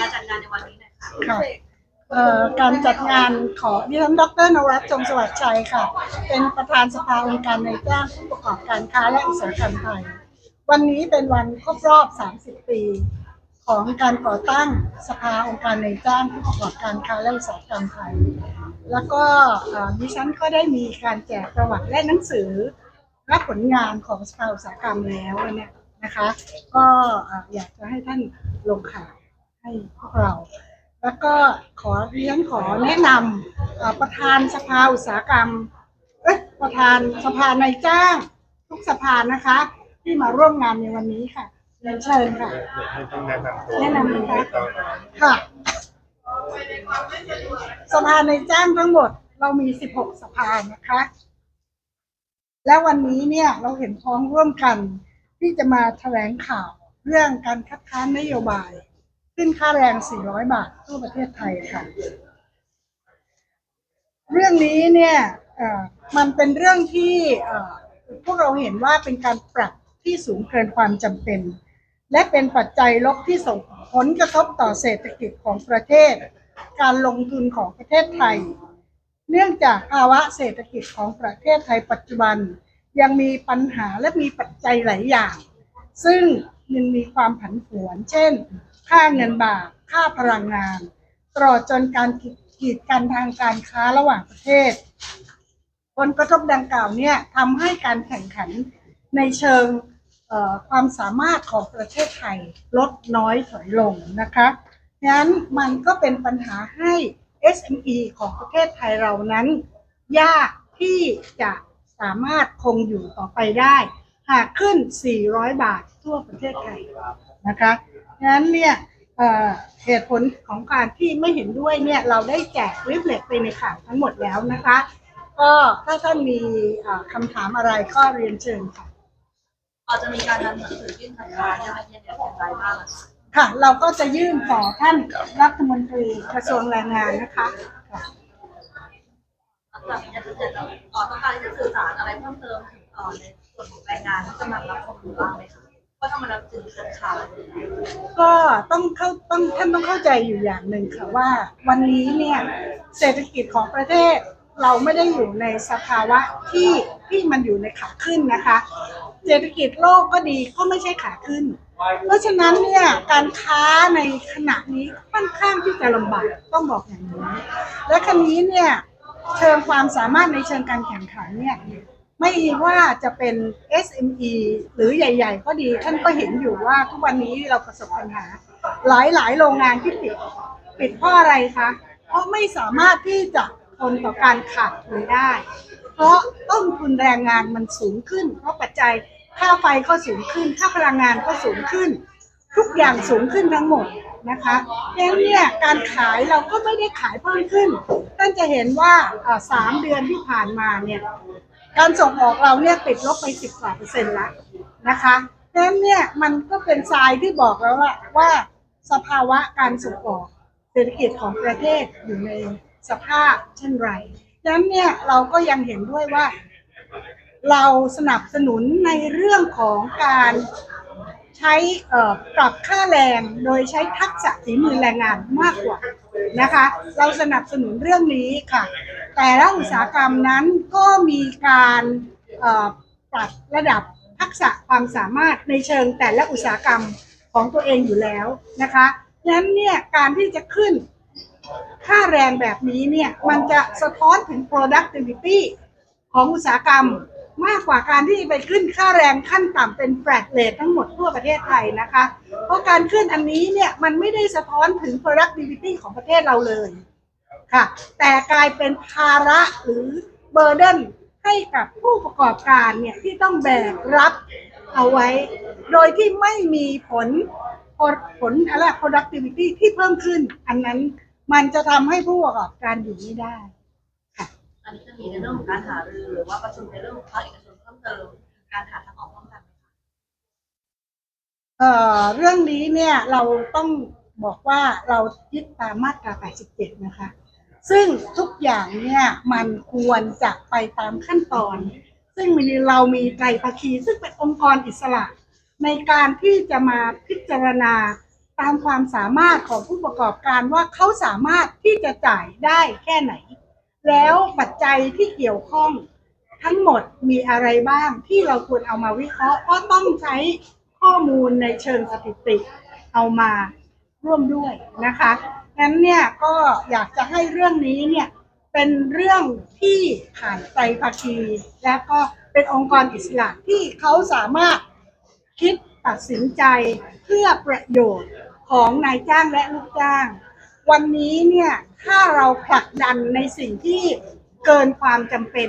การจัดงานในวันนี้หน่อยค่ะค่ะเอ่อการจัดงานของดิฉันดรนรัตน์จงสวัสดิ์ชัยค่ะ เป็นประธานสภาองค์การในายจ้างผู้ประกอบการค้าและอุตสาหกรรมไทย วันนี้เป็นวันครบรอบ 30 ปี ของการก่อตั้งสภาองค์การในายจ้างผู้ประกอบการค้าและอุตสาหกรรมไทย แล้วก็เอ่อดิฉันก็ได้มีการแจกประวัติและหนังสือและผลงานของสภาอุตสาหกรรมแล้วเนี่ยนะคะ ก็เอ่ออยากจะให้ท่านลงข่าว ให้พวกเรา แล้วก็ขอเรียนขอแนะนำเอ่อประธานสภาอุตสาหกรรมเอ๊ะประธานสภานายจ้าง ทุกสภานะคะ ที่มาร่วมงานในวันนี้ค่ะเรียนเชิญค่ะให้ต้องแนะนำตัวแนะนำเลยค่ะค่ะสภานายจ้างทั้งหมดเรามี 16 สภานะคะ และวันนี้เนี่ยเราเห็นพ้องร่วมกันที่จะมาแถลงข่าวเรื่องการคัดค้านนโยบาย ขึ้นค่าแรง 400 บาททั่วประเทศไทยค่ะ เรื่องนี้เนี่ยมันเป็นเรื่องที่พวกเราเห็นว่าเป็นการปรับที่สูงเกินความจำเป็น และเป็นปัจจัยลบที่ส่งผลกระทบต่อเศรษฐกิจของประเทศ การลงทุนของประเทศไทย เนื่องจากภาวะเศรษฐกิจของประเทศไทยปัจจุบัน ยังมีปัญหาและมีปัจจัยหลายอย่าง ซึ่งมันมีความผันผวน เช่น ค่าเงินบาท ค่าพลังงาน ตลอดจนการกีดกันทางการค้าระหว่างประเทศ ผลกระทบดังกล่าวเนี่ยทำให้การแข่งขันในเชิงความสามารถของประเทศไทยลดน้อยถอยลงนะคะงั้นมันก็เป็นปัญหาให้ SME ของประเทศไทยเรานั้น ยากที่จะสามารถคงอยู่ต่อไปได้ หากขึ้น 400 บาททั่วประเทศไทยนะคะ งั้นเนี่ยเอ่อเหตุผลของการที่ไม่เห็นด้วยเนี่ยเราได้แจกลิฟเล็ตไปในข่าวทั้งหมดแล้วนะคะ ก็ถ้าท่านมีเอ่อคำถามอะไรก็เรียนเชิญค่ะเราจะมีการนำหนังสือยื่นคัดค้านจะมาเย็นอย่างไรบ้างอะคะค่ะ เราก็จะยื่นต่อท่านรัฐมนตรีกระทรวงแรงงานนะคะค่ะหลังจากนี้จะเกิดเราเอ่อต้องการที่จะสื่อสารอะไรเพิ่มเติมถึงเอ่อในส่วนของแรงงานที่กำลังรับข้อมูลบ้างไหมคะ ว่าถ้ามันรับถึงคัดค้านก็ต้องเข้าต้องท่านต้องเข้าใจอยู่อย่างหนึ่งค่ะว่า วันนี้เนี่ยเศรษฐกิจของประเทศเราไม่ได้อยู่ในสภาวะที่ที่มันอยู่ในขาขึ้นนะคะ เศรษฐกิจโลกก็ดีก็ไม่ใช่ขาขึ้น เพราะฉะนั้นเนี่ยการค้าในขณะนี้ค่อนข้างที่จะลำบากต้องบอกอย่างนี้ และครั้นี้เนี่ยเชิงความสามารถในเชิงการแข่งขันเนี่ย ไม่ว่าจะเป็น SME หรือใหญ่ ๆ ก็ดีท่านก็เห็นอยู่ว่าทุกวันนี้เราประสบปัญหา หลายๆ โรงงานที่ปิด ปิดเพราะอะไรคะเพราะไม่สามารถที่จะทนต่อการขาดทุนได้ เพราะต้นทุนแรงงานมันสูงขึ้น เพราะปัจจัยค่าไฟก็สูงขึ้น ค่าพลังงานก็สูงขึ้น ทุกอย่างสูงขึ้นทั้งหมดนะคะแล้วเนี่ยการขายเราก็ไม่ได้ขายเพิ่มขึ้น ท่านจะเห็นว่าอ่อสามเดือนที่ผ่านมาเนี่ย การส่งออกเราเนี่ยติดลบไปสิบกว่าเปอร์เซ็นต์ละนะคะเพราะฉะนั้นเนี่ยมันก็เป็นทรายที่บอกแล้วว่าว่าสภาวะการส่งออกเศรษฐกิจของประเทศอยู่ในสภาพเช่นไรดังนั้นเนี่ยเราก็ยังเห็นด้วยว่า เราสนับสนุนในเรื่องของการใช้เอ่อปรับค่าแรงโดยใช้ทักษะฝีมือแรงงานมากกว่า นะคะ เราสนับสนุนเรื่องนี้ค่ะ แต่ละอุตสาหกรรมนั้นก็มีการปรับระดับทักษะความสามารถในเชิงแต่ละอุตสาหกรรมของตัวเองอยู่แล้วนะคะฉะนั้นเนี่ยการที่จะขึ้นค่าแรงแบบนี้เนี่ยมันจะสะท้อนถึง productivity ของอุตสาหกรรม มากกว่าการที่ไปขึ้นค่าแรงขั้นต่ำเป็น flat rate ทั้งหมดทั่วประเทศไทยนะคะ เพราะการขึ้นอันนี้เนี่ยมันไม่ได้สะท้อนถึง productivity ของประเทศเราเลยค่ะ แต่กลายเป็นภาระหรือ burden ให้กับผู้ประกอบการเนี่ยที่ต้องแบกรับเอาไว้ โดยที่ไม่มีผลผลผลอะไร productivity ที่เพิ่มขึ้น อันนั้นมันจะทำให้ผู้ประกอบการอยู่ไม่ได้ อันนี้จะมีในเรื่องของการหารือหรือว่าประชุมในเรื่องของภาคเอกชนเพิ่มเติม การหาทางออกร่วมกันไหมคะเอ่อเรื่องนี้เนี่ยเราต้องบอกว่าเรายึดตามมาตรา 87 นะคะ ซึ่งทุกอย่างเนี่ยมันควรจะไปตามขั้นตอน ซึ่งมีเรามีไตรภาคีซึ่งเป็นองค์กรอิสระ ในการที่จะมาพิจารณาตามความสามารถของผู้ประกอบการว่าเขาสามารถที่จะจ่ายได้แค่ไหน แล้วปัจจัยที่เกี่ยวข้องทั้งหมดมีอะไรบ้างที่เราควรเอามาวิเคราะห์ก็ต้องใช้ข้อมูลในเชิงสถิติเอามาร่วมด้วยนะคะงั้นเนี่ยก็อยากจะให้เรื่องนี้เนี่ยเป็นเรื่องที่ผ่านไตรภาคี และก็เป็นองค์กรอิสระที่เขาสามารถคิดตัดสินใจเพื่อประโยชน์ของนายจ้างและลูกจ้าง วันนี้เนี่ยถ้าเราผลักดันในสิ่งที่เกินความจำเป็น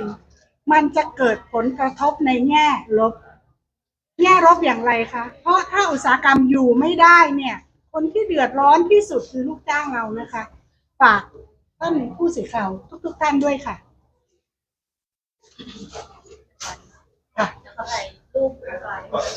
มันจะเกิดผลกระทบในแง่ลบ แง่ลบอย่างไรคะ เพราะถ้าอุตสาหกรรมอยู่ไม่ได้เนี่ย คนที่เดือดร้อนที่สุดคือลูกจ้างเรานะคะฝากท่านผู้สื่อข่าวทุกๆท่านด้วยค่ะค่ะ